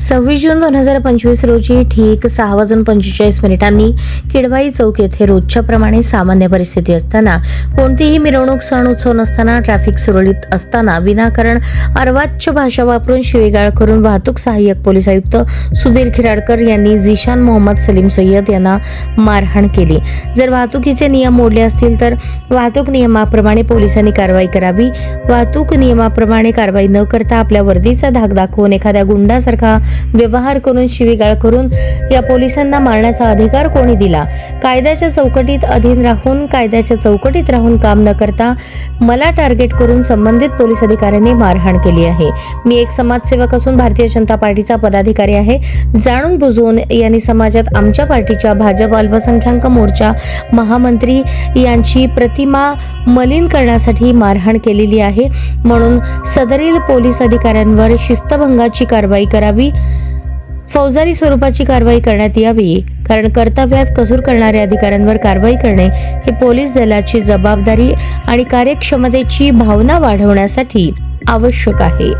सव्वीस जून दोन हजार पंचवीस रोजी ठीक सहा वाजून पंचेचाळीस मिनिटांनी किडवाई चौक येथे रोजच्या प्रमाणे सामान्य परिस्थिती असताना कोणतीही मिरवणूक सण उत्सव नसताना ट्रॅफिक सुरळीत असताना विनाकारण अर्वाच्य भाषा वापरून शिवेगाळ करून वाहतूक सहाय्यक पोलीस आयुक्त सुधीर खिराडकर यांनी जिशान मोहम्मद सलीम सय्यद यांना मारहाण केली. जर वाहतुकीचे नियम मोडले असतील तर वाहतूक नियमाप्रमाणे पोलिसांनी कारवाई करावी. वाहतूक नियमाप्रमाणे कारवाई न करता आपल्या वर्दीचा धाक दाखवून एखाद्या गुंडासारखा व्यवहार करून शिवीगाळ करून या पोलिसांना मारण्याचा अधिकार कोणी दिला? कायद्याच्या चौकटीत अधीन राहून कायद्याच्या चौकटीत राहून काम न करता मला टार्गेट करून संबंधित पोलीस अधिकाऱ्यांनी मारहाण केली आहे. मी एक समाजसेवक असून भारतीय जनता पार्टीचा पदाधिकारी आहे. जाणून बुजवून यांनी समाजात आमच्या पार्टीच्या भाजप अल्पसंख्याक मोर्चा महामंत्री यांची प्रतिमा मलिन करण्यासाठी मारहाण केलेली आहे. म्हणून सदरील पोलीस अधिकाऱ्यांवर शिस्तभंगाची कारवाई करावी फौजदारी स्वरूपाची कारवाई करण्यात यावी कारण कर्तव्यात कसूर करणाऱ्या अधिकाऱ्यांवर कारवाई करणे ही पोलीस दलाची जबाबदारी आणि कार्यक्षमतेची भावना वाढवण्यासाठी आवश्यक आहे.